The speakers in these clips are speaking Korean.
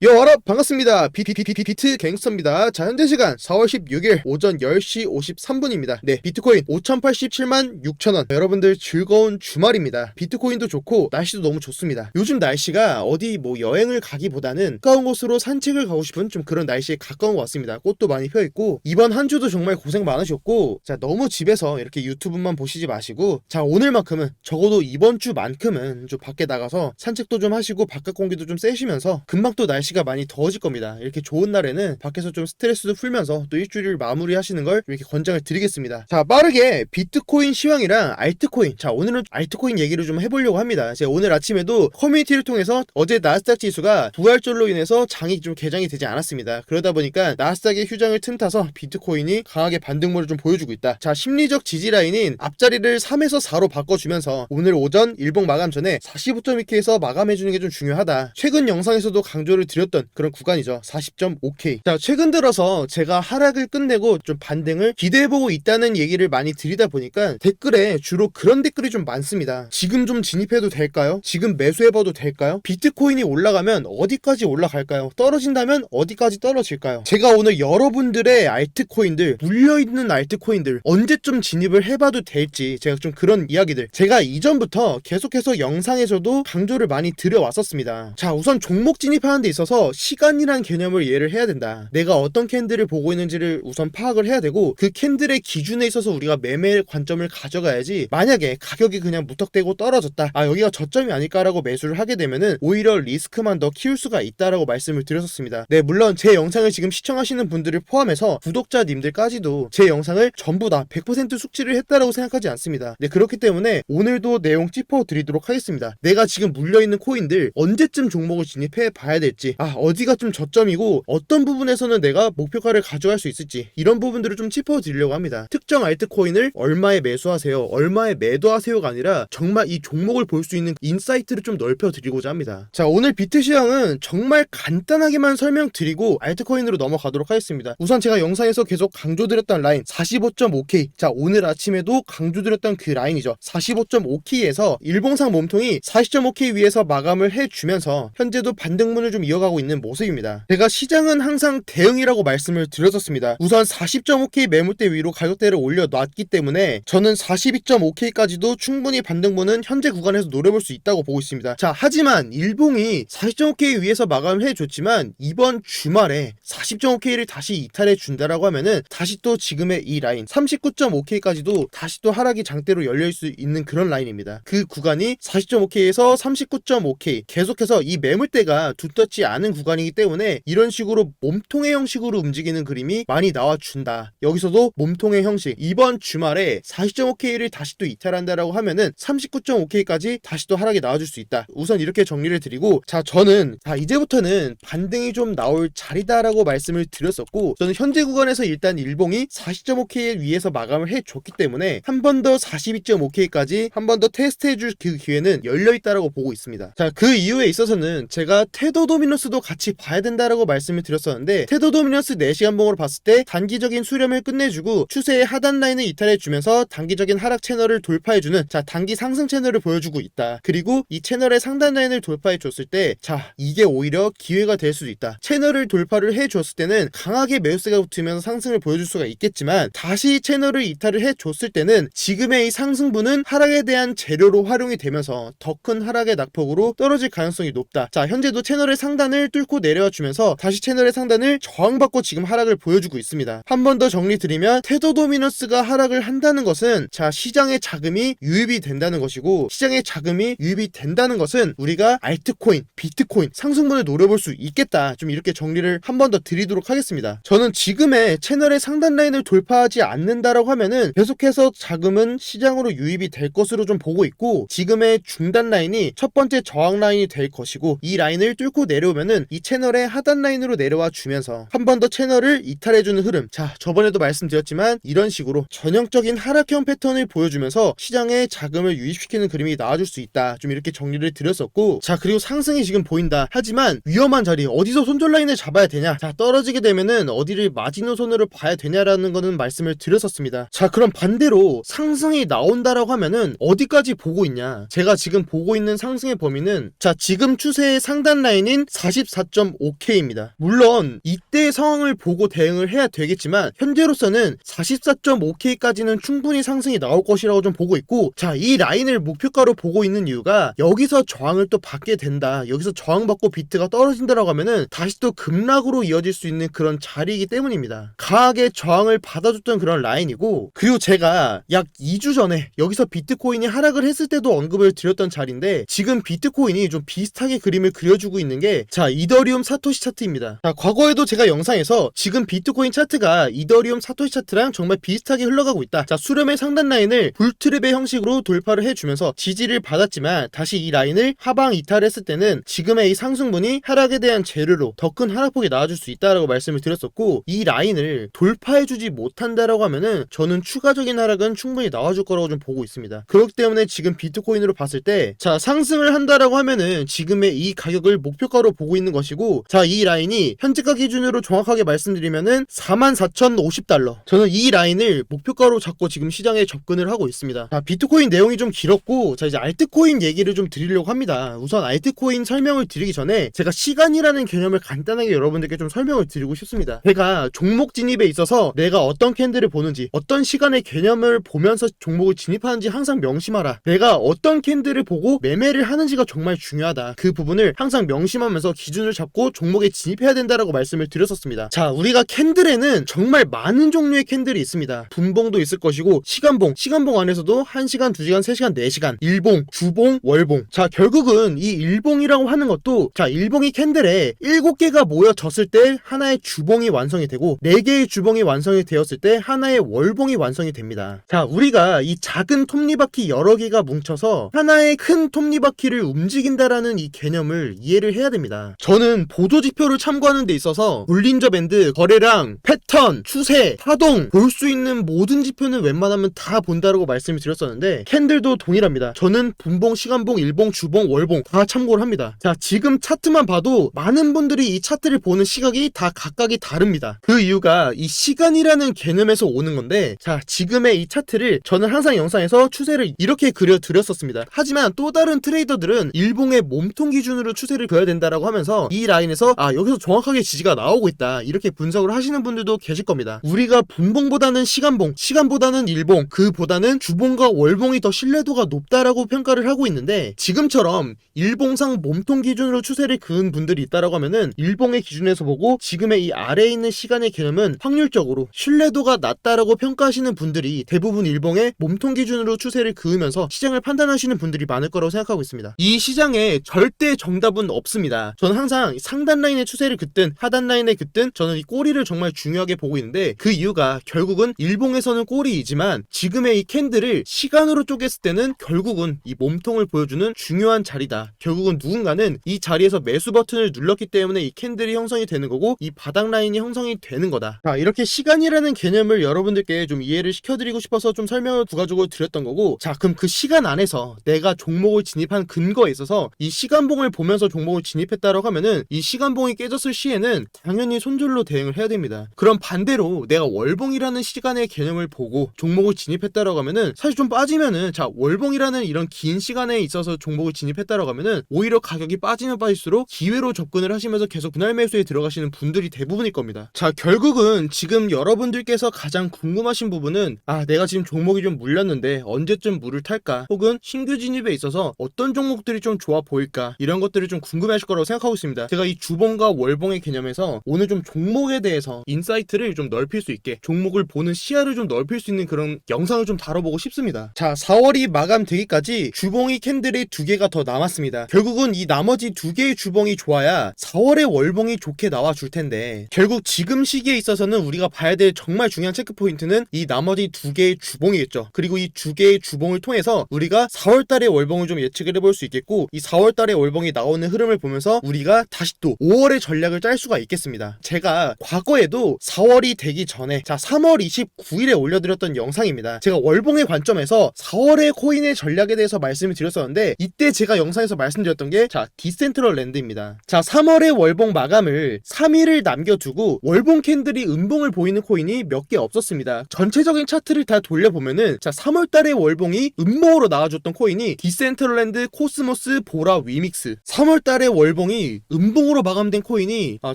여러분 반갑습니다. 비, 비, 비, 비, 비, 비트 갱스터입니다. 자 현재 시간 4월 16일 오전 10시 53분입니다. 네 비트코인 5,087만 6천원 여러분들 즐거운 주말입니다. 비트코인도 좋고 날씨도 너무 좋습니다. 요즘 날씨가 어디 뭐 여행을 가기보다는 가까운 곳으로 산책을 가고 싶은 좀 그런 날씨에 가까운 것 같습니다. 꽃도 많이 펴있고 이번 한 주도 정말 고생 많으셨고 자 너무 집에서 이렇게 유튜브만 보시지 마시고 자 오늘만큼은 적어도 이번 주만큼은 좀 밖에 나가서 산책도 좀 하시고 바깥 공기도 좀 쐬시면서 금방 또 날씨 가 많이 더워질 겁니다. 이렇게 좋은 날에는 밖에서 좀 스트레스도 풀면서 또 일주일을 마무리하시는 걸 이렇게 권장을 드리겠습니다. 자 빠르게 비트코인 시황이랑 알트코인 자 오늘은 알트코인 얘기를 좀 해보려고 합니다. 제가 오늘 아침에도 커뮤니티를 통해서 어제 나스닥 지수가 부활절로 인해서 장이 좀 개장이 되지 않았습니다. 그러다 보니까 나스닥의 휴장을 틈타서 비트코인이 강하게 반등물을 좀 보여주고 있다. 자 심리적 지지 라인인 앞자리를 3에서 4로 바꿔주면서 오늘 오전 일봉 마감 전에 45.2K에서 마감해주는 게 좀 중요하다. 최근 영상에서도 강조를 드렸 던 그런 구간이죠. 40.5K. 자 최근 들어서 제가 하락을 끝내고 좀 반등을 기대해보고 있다는 얘기를 많이 드리다 보니까 댓글에 주로 그런 댓글이 좀 많습니다. 지금 좀 진입해도 될까요? 지금 매수해봐도 될까요? 비트코인이 올라가면 어디까지 올라갈까요? 떨어진다면 어디까지 떨어질까요? 제가 오늘 여러분들의 알트코인들 물려있는 알트코인들 언제쯤 진입을 해봐도 될지 제가 좀 그런 이야기들 제가 이전부터 계속해서 영상에서도 강조를 많이 드려왔었습니다. 자 우선 종목 진입하는 데 있어서 시간이란 개념을 이해를 해야 된다. 내가 어떤 캔들을 보고 있는지를 우선 파악을 해야 되고 그 캔들의 기준에 있어서 우리가 매매 관점을 가져가야지 만약에 가격이 그냥 무턱대고 떨어졌다. 아 여기가 저점이 아닐까라고 매수를 하게 되면은 오히려 리스크만 더 키울 수가 있다라고 말씀을 드렸었습니다. 네 물론 제 영상을 지금 시청하시는 분들을 포함해서 구독자님들까지도 제 영상을 전부 다 100% 숙지를 했다라고 생각하지 않습니다. 네 그렇기 때문에 오늘도 내용 짚어 드리도록 하겠습니다. 내가 지금 물려있는 코인들 언제쯤 종목을 진입해 봐야 될지 아 어디가 좀 저점이고 어떤 부분에서는 내가 목표가를 가져갈 수 있을지 이런 부분들을 좀 짚어드리려고 합니다. 특정 알트코인을 얼마에 매수하세요, 얼마에 매도하세요가 아니라 정말 이 종목을 볼 수 있는 인사이트를 좀 넓혀드리고자 합니다. 자 오늘 비트 시황은 정말 간단하게만 설명드리고 알트코인으로 넘어가도록 하겠습니다. 우선 제가 영상에서 계속 강조드렸던 라인 45.5K 자 오늘 아침에도 강조드렸던 그 라인이죠. 45.5K에서 일봉상 몸통이 40.5K 위에서 마감을 해주면서 현재도 반등문을 좀 이어가 고 있는 모습입니다. 제가 시장은 항상 대응이라고 말씀을 드렸었습니다. 우선 40.5K 매물대 위로 가격대를 올려놨기 때문에 저는 42.5K까지도 충분히 반등문은 현재 구간에서 노려볼 수 있다고 보고 있습니다. 자 하지만 일봉이 40.5K 위에서 마감을 해줬지만 이번 주말에 40.5K를 다시 이탈해 준다라고 하면은 다시 또 지금의 이 라인 39.5K까지도 다시 또 하락이 장대로 열릴 수 있는 그런 라인입니다. 그 구간이 40.5K에서 39.5K 계속해서 이 매물대가 두텁지 않은 구간이기 때문에 이런 식으로 몸통의 형식으로 움직이는 그림이 많이 나와준다. 여기서도 몸통의 형식 이번 주말에 40.5K를 다시 또 이탈한다라고 하면은 39.5K까지 다시 또 하락이 나와줄 수 있다. 우선 이렇게 정리를 드리고 자 저는 자 이제부터는 반등이 좀 나올 자리다라고 말씀을 드렸었고 저는 현재 구간에서 일단 일봉이 40.5K 위에서 마감을 해줬기 때문에 한 번 더 42.5K까지 한 번 더 테스트해줄 그 기회는 열려 있다라고 보고 있습니다. 자 그 이유에 있어서는 제가 테더 도미너스 도 같이 봐야 된다라고 말씀을 드렸었는데 테더 도미너스 4시간 봉으로 봤을 때 단기적인 수렴을 끝내주고 추세의 하단 라인을 이탈해주면서 단기적인 하락 채널을 돌파해주는 자 단기 상승 채널을 보여주고 있다. 그리고 이 채널의 상단 라인을 돌파해줬을 때 자 이게 오히려 기회가 될 수도 있다. 채널을 돌파를 해줬을 때는 강하게 매수세가 붙으면서 상승을 보여줄 수가 있겠지만 다시 채널을 이탈을 해줬을 때는 지금의 이 상승분은 하락에 대한 재료로 활용이 되면서 더 큰 하락의 낙폭으로 떨어질 가능성이 높다. 자 현재도 채널의 상단 을 뚫고 내려와 주면서 다시 채널의 상단을 저항받고 지금 하락을 보여주고 있습니다. 한 번 더 정리 드리면 테더 도미너스가 하락을 한다는 것은 자 시장의 자금이 유입이 된다는 것이고 시장의 자금이 유입이 된다는 것은 우리가 알트코인, 비트코인 상승분을 노려볼 수 있겠다. 좀 이렇게 정리를 한 번 더 드리도록 하겠습니다. 저는 지금의 채널의 상단 라인을 돌파하지 않는다라고 하면은 계속해서 자금은 시장으로 유입이 될 것으로 좀 보고 있고 지금의 중단 라인이 첫 번째 저항 라인이 될 것이고 이 라인을 뚫고 내려오면 은 이 채널의 하단 라인으로 내려와 주면서 한 번 더 채널을 이탈해주는 흐름. 자 저번에도 말씀드렸지만 이런 식으로 전형적인 하락형 패턴을 보여주면서 시장에 자금을 유입시키는 그림이 나와줄 수 있다. 좀 이렇게 정리를 드렸었고 자 그리고 상승이 지금 보인다. 하지만 위험한 자리 어디서 손절 라인을 잡아야 되냐? 자 떨어지게 되면은 어디를 마지노선으로 봐야 되냐라는 거는 말씀을 드렸었습니다. 자 그럼 반대로 상승이 나온다라고 하면은 어디까지 보고 있냐? 제가 지금 보고 있는 상승의 범위는 자 지금 추세의 상단 라인인 44.5K입니다. 물론 이때의 상황을 보고 대응을 해야 되겠지만 현재로서는 44.5K까지는 충분히 상승이 나올 것이라고 좀 보고 있고 자, 이 라인을 목표가로 보고 있는 이유가 여기서 저항을 또 받게 된다. 여기서 저항받고 비트가 떨어진다라고 하면은 다시 또 급락으로 이어질 수 있는 그런 자리이기 때문입니다. 강하게 저항을 받아줬던 그런 라인이고 그리고 제가 약 2주 전에 여기서 비트코인이 하락을 했을 때도 언급을 드렸던 자리인데 지금 비트코인이 좀 비슷하게 그림을 그려주고 있는 게자 이더리움 사토시 차트입니다. 자 과거에도 제가 영상에서 지금 비트코인 차트가 이더리움 사토시 차트랑 정말 비슷하게 흘러가고 있다. 자 수렴의 상단 라인을 불트랩의 형식으로 돌파를 해주면서 지지를 받았지만 다시 이 라인을 하방 이탈했을 때는 지금의 이 상승분이 하락에 대한 재료로 더 큰 하락폭이 나와줄 수 있다라고 말씀을 드렸었고 이 라인을 돌파해주지 못한다라고 하면은 저는 추가적인 하락은 충분히 나와줄 거라고 좀 보고 있습니다. 그렇기 때문에 지금 비트코인으로 봤을 때 자 상승을 한다라고 하면은 지금의 이 가격을 목표가로 보고 있는 것이고 자 이 라인이 현재가 기준으로 정확하게 말씀드리면은 44,050달러 저는 이 라인을 목표가로 잡고 지금 시장에 접근을 하고 있습니다. 자 비트코인 내용이 좀 길었고 자 이제 알트코인 얘기를 좀 드리려고 합니다. 우선 알트코인 설명을 드리기 전에 제가 시간이라는 개념을 간단하게 여러분들께 좀 설명을 드리고 싶습니다. 제가 종목 진입에 있어서 내가 어떤 캔들을 보는지 어떤 시간의 개념을 보면서 종목을 진입하는지 항상 명심하라. 내가 어떤 캔들을 보고 매매를 하는지가 정말 중요하다. 그 부분을 항상 명심하면서 기준을 잡고 종목에 진입해야 된다라고 말씀을 드렸었습니다. 자, 우리가 캔들에는 정말 많은 종류의 캔들이 있습니다. 분봉도 있을 것이고 시간봉, 시간봉 안에서도 1시간, 2시간, 3시간, 4시간, 일봉, 주봉, 월봉. 자, 결국은 이 일봉이라고 하는 것도 자, 일봉이 캔들에 7개가 모여졌을 때 하나의 주봉이 완성이 되고 4개의 주봉이 완성이 되었을 때 하나의 월봉이 완성이 됩니다. 자, 우리가 이 작은 톱니바퀴 여러 개가 뭉쳐서 하나의 큰 톱니바퀴를 움직인다라는 이 개념을 이해를 해야 됩니다. 저는 보조 지표를 참고하는 데 있어서 볼린저 밴드, 거래량, 패턴, 추세, 파동 볼 수 있는 모든 지표는 웬만하면 다 본다라고 말씀을 드렸었는데 캔들도 동일합니다. 저는 분봉, 시간봉, 일봉, 주봉, 월봉 다 참고를 합니다. 자, 지금 차트만 봐도 많은 분들이 이 차트를 보는 시각이 다 각각이 다릅니다. 그 이유가 이 시간이라는 개념에서 오는 건데 자, 지금의 이 차트를 저는 항상 영상에서 추세를 이렇게 그려 드렸었습니다. 하지만 또 다른 트레이더들은 일봉의 몸통 기준으로 추세를 그려야 된다라고 하면 서 이 라인에서 아, 여기서 정확하게 지지가 나오고 있다. 이렇게 분석을 하시는 분들도 계실 겁니다. 우리가 분봉보다는 시간봉, 시간보다는 일봉, 그보다는 주봉과 월봉이 더 신뢰도가 높다라고 평가를 하고 있는데 지금처럼 일봉상 몸통 기준으로 추세를 그은 분들이 있다라고 하면은 일봉의 기준에서 보고 지금의 이 아래에 있는 시간의 개념은 확률적으로 신뢰도가 낮다라고 평가하시는 분들이 대부분 일봉의 몸통 기준으로 추세를 그으면서 시장을 판단하시는 분들이 많을 거라고 생각하고 있습니다. 이 시장에 절대 정답은 없습니다. 저는 항상 상단 라인의 추세를 긋든 하단 라인에 긋든 저는 이 꼬리를 정말 중요하게 보고 있는데 그 이유가 결국은 일봉에서는 꼬리이지만 지금의 이 캔들을 시간으로 쪼갰을 때는 결국은 이 몸통을 보여주는 중요한 자리다. 결국은 누군가는 이 자리에서 매수 버튼을 눌렀기 때문에 이 캔들이 형성이 되는 거고 이 바닥 라인이 형성이 되는 거다. 자, 이렇게 시간이라는 개념을 여러분들께 좀 이해를 시켜드리고 싶어서 좀 설명을 부가적으로 드렸던 거고 자, 그럼 그 시간 안에서 내가 종목을 진입한 근거에 있어서 이 시간봉을 보면서 종목을 진입했다 라고 하면은 이 시간봉이 깨졌을 시에는 당연히 손절로 대응을 해야 됩니다. 그럼 반대로 내가 월봉이라는 시간의 개념을 보고 종목을 진입했다라고 하면은 사실 좀 빠지면은 자 월봉이라는 이런 긴 시간에 있어서 종목을 진입했다라고 하면은 오히려 가격이 빠지면 빠질수록 기회로 접근을 하시면서 계속 분할 매수에 들어가시는 분들이 대부분일 겁니다. 자 결국은 지금 여러분들께서 가장 궁금하신 부분은 아 내가 지금 종목이 좀 물렸는데 언제쯤 물을 탈까 혹은 신규 진입에 있어서 어떤 종목들이 좀 좋아 보일까 이런 것들을 좀 궁금해하실 거라고 생각 하고 있습니다. 제가 이 주봉과 월봉의 개념에서 오늘 좀 종목에 대해서 인사이트를 좀 넓힐 수 있게 종목을 보는 시야를 좀 넓힐 수 있는 그런 영상을 좀 다뤄보고 싶습니다. 자 4월이 마감되기까지 주봉이 캔들이 두 개가 더 남았습니다. 결국은 이 나머지 두 개의 주봉이 좋아야 4월의 월봉이 좋게 나와 줄 텐데 결국 지금 시기에 있어서는 우리가 봐야 될 정말 중요한 체크 포인트는 이 나머지 두 개의 주봉이겠죠. 그리고 이 두 개의 주봉을 통해서 우리가 4월 달의 월봉을 좀 예측을 해볼 수 있겠고 이 4월 달의 월봉이 나오는 흐름을 보면서 우리가 다시 또 5월의 전략을 짤 수가 있겠습니다. 제가 과거에도 4월이 되기 전에 자 3월 29일에 올려드렸던 영상입니다. 제가 월봉의 관점에서 4월의 코인의 전략에 대해서 말씀을 드렸었는데 이때 제가 영상에서 말씀드렸던 게 자 디센트럴 랜드입니다. 자 3월의 월봉 마감을 3일을 남겨두고 월봉 캔들이 음봉을 보이는 코인이 몇 개 없었습니다. 전체적인 차트를 다 돌려보면은 자 3월 달에 월봉이 음봉으로 나와줬던 코인이 디센트럴랜드, 코스모스, 보라, 위믹스 3월 달에 월봉이 코인이 음봉으로 마감된 코인이 아,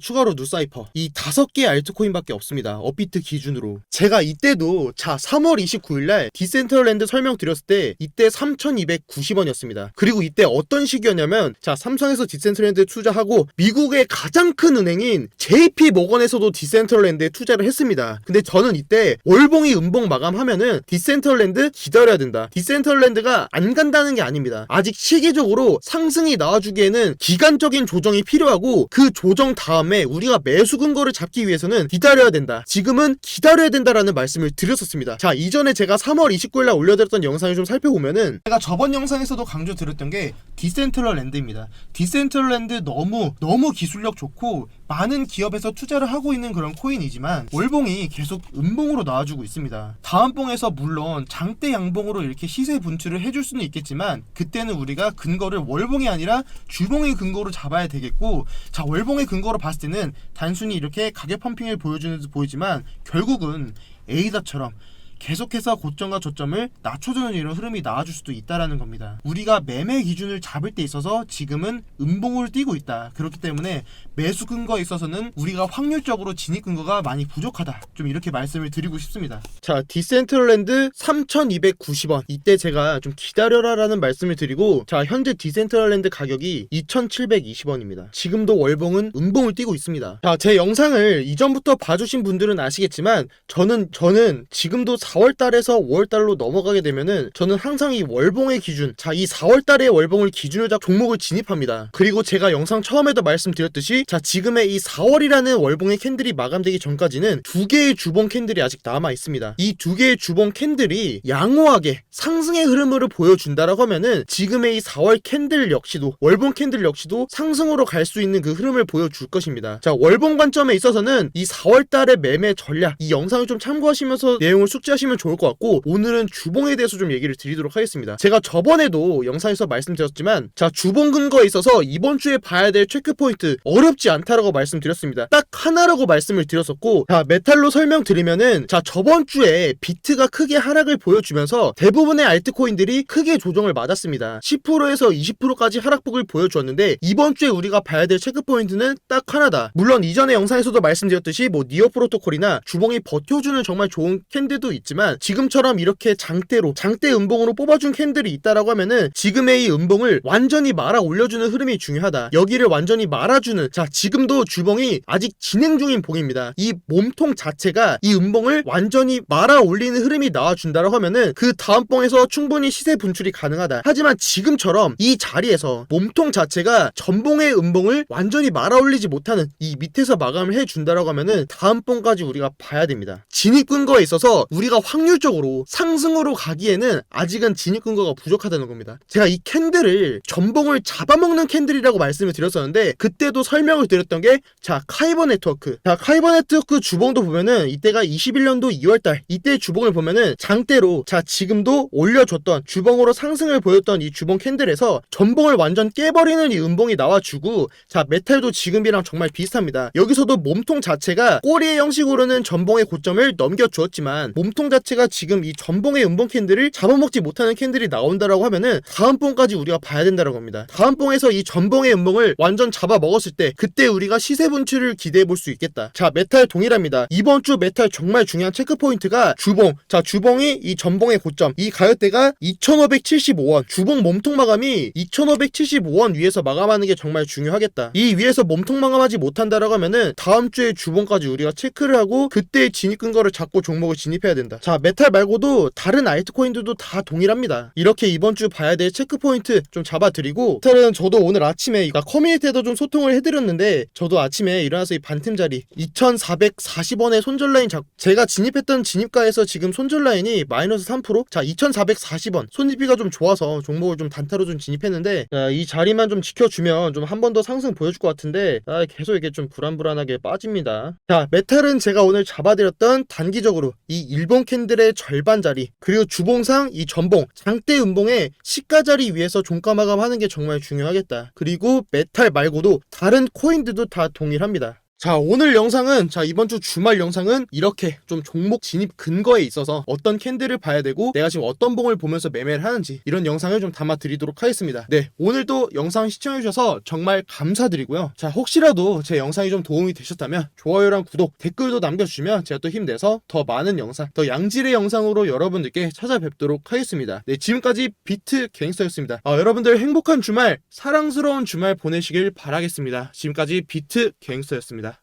추가로 누사이퍼 이 다섯 개의 알트코인밖에 없습니다. 업비트 기준으로. 제가 이때도 자 3월 29일날 디센트럴랜드 설명드렸을 때 이때 3,290원이었습니다. 그리고 이때 어떤 시기였냐면 자 삼성에서 디센트럴랜드 투자하고 미국의 가장 큰 은행인 JP 모건에서도 디센트럴랜드에 투자를 했습니다. 근데 저는 이때 월봉이 음봉 마감하면은 디센트럴랜드 기다려야 된다. 디센트럴랜드가 안 간다는 게 아닙니다. 아직 시기적으로 상승이 나와주기에는 기간적인 조정이 필요하고 그 조정 다음에 우리가 매수 근거를 잡기 위해서는 기다려야 된다. 지금은 기다려야 된다라는 말씀을 드렸었습니다. 자, 이전에 제가 3월 29일 날 올려드렸던 영상을 좀 살펴보면은 제가 저번 영상에서도 강조 드렸던 게 디센트럴랜드입니다. 디센트럴랜드 너무 너무 기술력 좋고 많은 기업에서 투자를 하고 있는 그런 코인이지만 월봉이 계속 음봉으로 나와주고 있습니다. 다음 봉에서 물론 장대 양봉으로 이렇게 시세 분출을 해줄 수는 있겠지만 그때는 우리가 근거를 월봉이 아니라 주봉의 근거로 잡아야 되겠고 자 월봉의 근거로 봤을 때는 단순히 이렇게 가격 펌핑을 보여주는 듯 보이지만 결국은 에이다처럼 계속해서 고점과 저점을 낮춰주는 이런 흐름이 나와줄 수도 있다라는 겁니다. 우리가 매매 기준을 잡을 때 있어서 지금은 음봉을 띄고 있다. 그렇기 때문에 매수 근거에 있어서는 우리가 확률적으로 진입 근거가 많이 부족하다. 좀 이렇게 말씀을 드리고 싶습니다. 자, 디센트럴랜드 3,290원. 이때 제가 좀 기다려라라는 말씀을 드리고 자, 현재 디센트럴랜드 가격이 2,720원입니다. 지금도 월봉은 음봉을 띄고 있습니다. 자, 제 영상을 이전부터 봐주신 분들은 아시겠지만 저는 저는 지금도 4월 달에서 5월 달로 넘어가게 되면은 저는 항상 이 월봉의 기준, 자, 이 4월 달의 월봉을 기준으로 잡 종목을 진입합니다. 그리고 제가 영상 처음에도 말씀드렸듯이 자, 지금의 이 4월이라는 월봉의 캔들이 마감되기 전까지는 두 개의 주봉 캔들이 아직 남아 있습니다. 이 두 개의 주봉 캔들이 양호하게 상승의 흐름을 보여준다라고 하면은 지금의 이 4월 캔들 역시도 월봉 캔들 역시도 상승으로 갈 수 있는 그 흐름을 보여줄 것입니다. 자, 월봉 관점에 있어서는 이 4월 달의 매매 전략 이 영상을 좀 참고하시면서 내용을 숙지하시 면 좋을 것 같고 오늘은 주봉에 대해서 좀 얘기를 드리도록 하겠습니다. 제가 저번에도 영상에서 말씀드렸지만 자, 주봉 근거에 있어서 이번 주에 봐야 될 체크 포인트 어렵지 않다라고 말씀드렸습니다. 딱 하나라고 말씀을 드렸었고 자, 메탈로 설명드리면은 자, 저번 주에 비트가 크게 하락을 보여주면서 대부분의 알트코인들이 크게 조정을 맞았습니다. 10%에서 20%까지 하락폭을 보여주었는데 이번 주에 우리가 봐야 될 체크 포인트는 딱 하나다. 물론 이전의 영상에서도 말씀드렸듯이 뭐 니어 프로토콜이나 주봉이 버텨주는 정말 좋은 캔들도 있지 만 지금처럼 이렇게 장대로 장대 음봉으로 뽑아준 캔들이 있다라고 하면은 지금의 이 음봉을 완전히 말아 올려주는 흐름이 중요하다. 여기를 완전히 말아주는 자 지금도 주봉이 아직 진행 중인 봉입니다. 이 몸통 자체가 이 음봉을 완전히 말아 올리는 흐름이 나와준다라고 하면은 그 다음 봉에서 충분히 시세 분출이 가능하다. 하지만 지금처럼 이 자리에서 몸통 자체가 전봉의 음봉을 완전히 말아 올리지 못하는 이 밑에서 마감을 해준다라고 하면은 다음 봉까지 우리가 봐야 됩니다. 진입 근거에 있어서 우리가 확률적으로 상승으로 가기에는 아직은 진입 근거가 부족하다는 겁니다. 제가 이 캔들을 전봉을 잡아먹는 캔들이라고 말씀을 드렸었는데 그때도 설명을 드렸던 게 자 카이버 네트워크 자 카이버 네트워크 주봉도 보면은 이때가 21년도 2월달 이때 주봉을 보면은 장대로 자 지금도 올려줬던 주봉으로 상승을 보였던 이 주봉 캔들에서 전봉을 완전 깨버리는 이 음봉이 나와주고 자 메탈도 지금이랑 정말 비슷합니다. 여기서도 몸통 자체가 꼬리의 형식으로는 전봉의 고점을 넘겨주었지만 몸통 자체가 지금 이 전봉의 음봉 캔들을 잡아먹지 못하는 캔들이 나온다라고 하면은 다음 봉까지 우리가 봐야 된다는 겁니다. 다음 봉에서 이 전봉의 음봉을 완전 잡아먹었을 때 그때 우리가 시세 분출을 기대해 볼 수 있겠다. 자 메탈 동일합니다. 이번 주 메탈 정말 중요한 체크 포인트가 주봉. 자 주봉이 이 전봉의 고점 이 가격대가 2,575원. 주봉 몸통 마감이 2,575원 위에서 마감하는 게 정말 중요하겠다. 이 위에서 몸통 마감하지 못한다라고 하면은 다음 주에 주봉까지 우리가 체크를 하고 그때 진입 근거를 잡고 종목을 진입해야 된다. 자 메탈 말고도 다른 알트코인들도 다 동일합니다. 이렇게 이번 주 봐야 될 체크 포인트 좀 잡아드리고 메탈은 저도 오늘 아침에 이 커뮤니티에도 좀 소통을 해드렸는데 저도 아침에 일어나서 이 반틈 자리 2,440원의 손절 라인 잡 제가 진입했던 진입가에서 지금 손절 라인이 마이너스 3%? 자 2,440원 손익비가 좀 좋아서 종목을 좀 단타로 좀 진입했는데 자, 이 자리만 좀 지켜주면 좀 한 번 더 상승 보여줄 것 같은데 아, 계속 이게 좀 불안불안하게 빠집니다. 자 메탈은 제가 오늘 잡아드렸던 단기적으로 이 일본 캔들의 절반 자리 그리고 주봉상 이 전봉 장대 음봉의 시가 자리 위에서 종가 마감하는 게 정말 중요하겠다. 그리고 메탈 말고도 다른 코인들도 다 동일합니다. 자, 오늘 영상은, 자, 이번 주 주말 영상은 이렇게 좀 종목 진입 근거에 있어서 어떤 캔들을 봐야 되고 내가 지금 어떤 봉을 보면서 매매를 하는지 이런 영상을 좀 담아 드리도록 하겠습니다. 네, 오늘도 영상 시청해 주셔서 정말 감사드리고요. 자, 혹시라도 제 영상이 좀 도움이 되셨다면 좋아요랑 구독, 댓글도 남겨주시면 제가 또 힘내서 더 많은 영상, 더 양질의 영상으로 여러분들께 찾아뵙도록 하겠습니다. 네, 지금까지 비트 갱스터였습니다. 아, 여러분들 행복한 주말, 사랑스러운 주말 보내시길 바라겠습니다. 지금까지 비트 갱스터였습니다.